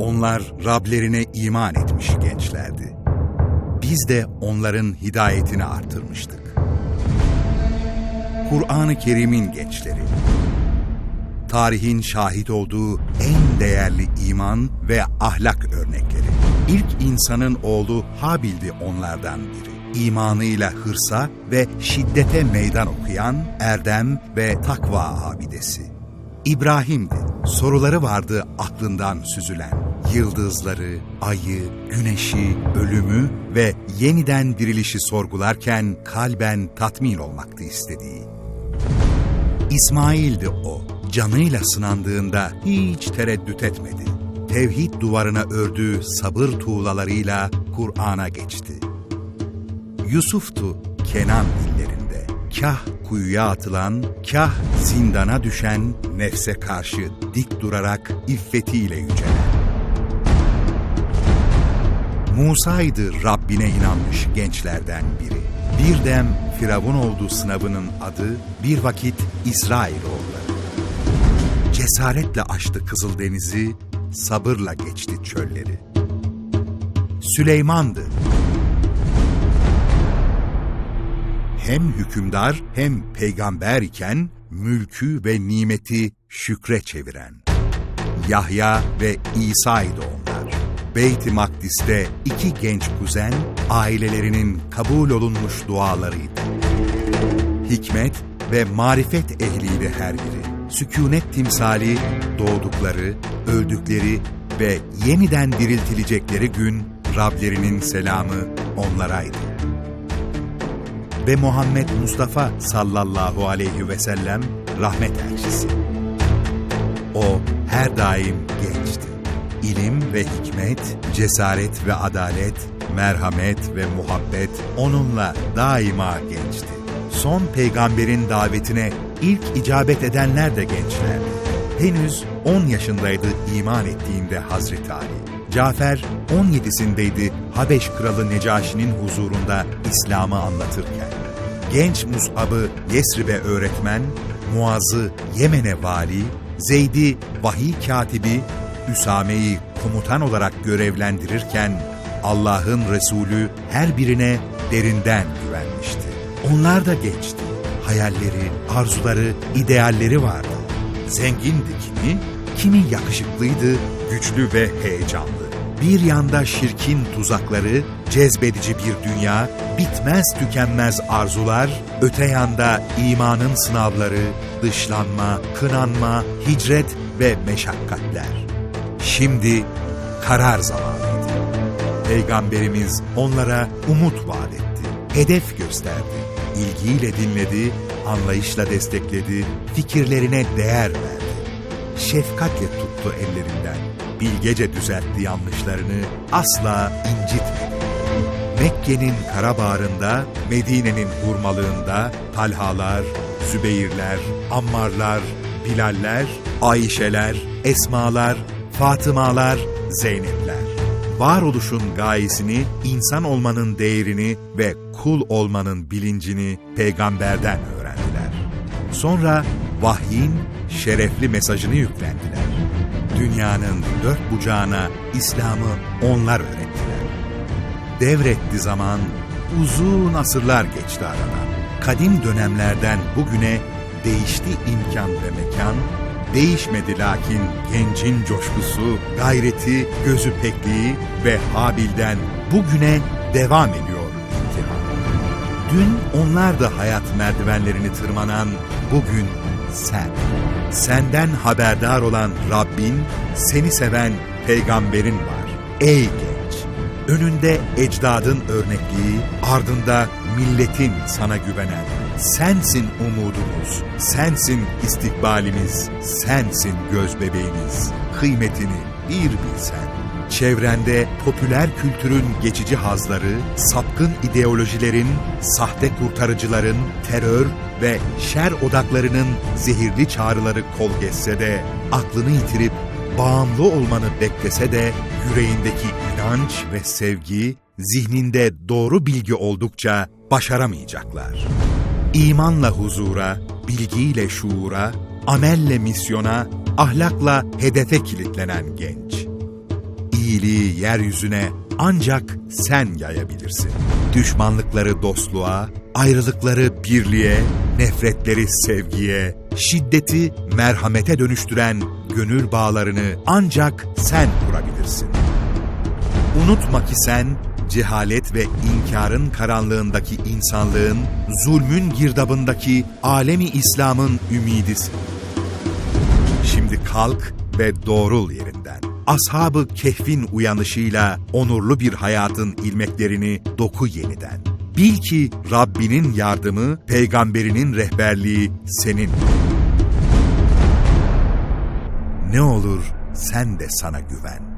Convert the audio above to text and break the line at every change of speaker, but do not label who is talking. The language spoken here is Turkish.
Onlar Rablerine iman etmiş gençlerdi. Biz de onların hidayetini artırmıştık. Kur'an-ı Kerim'in gençleri. Tarihin şahit olduğu en değerli iman ve ahlak örnekleri. İlk insanın oğlu Habil'di onlardan biri. İmanıyla hırsa ve şiddete meydan okuyan erdem ve takva abidesi. İbrahim'di. Soruları vardı aklından süzülen. Yıldızları, ayı, güneşi, ölümü ve yeniden dirilişi sorgularken kalben tatmin olmaktı istediği. İsmail'di o. Canıyla sınandığında hiç tereddüt etmedi. Tevhid duvarına ördüğü sabır tuğlalarıyla Kur'an'a geçti. Yusuf'tu Kenan illerinde. Kah kuyuya atılan, kah zindana düşen, nefse karşı dik durarak iffetiyle yücelen. Musa'ydı Rabbine inanmış gençlerden biri. Bir dem Firavun oldu sınavının adı, bir vakit İsrailoğulları. Cesaretle aştı Kızıldeniz'i, sabırla geçti çölleri. Süleyman'dı. Hem hükümdar hem peygamber iken mülkü ve nimeti şükre çeviren. Yahya ve İsa'ydı. Beyt-i Makdis'te iki genç kuzen ailelerinin kabul olunmuş dualarıydı. Hikmet ve marifet ehliydi her biri. Sükunet timsali doğdukları, öldükleri ve yeniden diriltilecekleri gün Rablerinin selamı onlaraydı. Ve Muhammed Mustafa sallallahu aleyhi ve sellem rahmet elçisi. O her daim gençti. İlim ve hikmet, cesaret ve adalet, merhamet ve muhabbet onunla daima gençti. Son peygamberin davetine ilk icabet edenler de gençlerdi. Henüz 10 yaşındaydı iman ettiğinde Hazreti Ali. Cafer 17'sindeydi Habeş kralı Necaşi'nin huzurunda İslam'ı anlatırken. Genç Mus'ab'ı Yesrib'e öğretmen, Muaz'ı Yemen'e vali, Zeyd'i vahiy katibi, Üsame'yi komutan olarak görevlendirirken Allah'ın Resulü her birine derinden güvenmişti. Onlar da geçti. Hayalleri, arzuları, idealleri vardı. Zengindi kimi, kimi yakışıklıydı, güçlü ve heyecanlı. Bir yanda şirkin tuzakları, cezbedici bir dünya, bitmez tükenmez arzular, öte yanda imanın sınavları, dışlanma, kınanma, hicret ve meşakkatler. Şimdi karar zamanıydı. Peygamberimiz onlara umut vaat etti, hedef gösterdi, ilgiyle dinledi, anlayışla destekledi, fikirlerine değer verdi. Şefkatle tuttu ellerinden, bilgece düzeltti yanlışlarını, asla incitmedi. Mekke'nin kara bağrında, Medine'nin hurmalığında Talhalar, Zübeyirler, Ammarlar, Bilaller, Ayşeler, Esmalar, Fatımalar, Zeynepler. Varoluşun gayesini, insan olmanın değerini ve kul olmanın bilincini peygamberden öğrendiler. Sonra vahyin şerefli mesajını yüklendiler. Dünyanın dört bucağına İslam'ı onlar öğrettiler. Devretti zaman, uzun asırlar geçti aradan. Kadim dönemlerden bugüne değişti imkan ve mekan, değişmedi lakin gencin coşkusu, gayreti, gözü pekliği ve Habil'den bugüne devam ediyor. Dün onlar da hayat merdivenlerini tırmanan, bugün sen. Senden haberdar olan Rabbin, seni seven peygamberin var. Ey genç! Önünde ecdadın örnekliği, ardında milletin sana güvenen. Sensin umudumuz, sensin istikbalimiz, sensin göz bebeğimiz. Kıymetini bir bilsen. Çevrende popüler kültürün geçici hazları, sapkın ideolojilerin, sahte kurtarıcıların, terör ve şer odaklarının zehirli çağrıları kol geçse de, aklını yitirip bağımlı olmanı beklese de, yüreğindeki inanç ve sevgi, zihninde doğru bilgi oldukça başaramayacaklar. İmanla huzura, bilgiyle şuura, amelle misyona, ahlakla hedefe kilitlenen genç. iyiliği yeryüzüne ancak sen yayabilirsin. Düşmanlıkları dostluğa, ayrılıkları birliğe, nefretleri sevgiye, şiddeti merhamete dönüştüren gönül bağlarını ancak sen kurabilirsin. Unutma ki sen, cehalet ve inkarın karanlığındaki insanlığın, zulmün girdabındaki alemi İslam'ın ümidisin. Şimdi kalk ve doğrul yerinden. Ashabı kehfin uyanışıyla onurlu bir hayatın ilmeklerini doku yeniden. Bil ki Rabbinin yardımı, peygamberinin rehberliği senin. Ne olur sen de sana güven.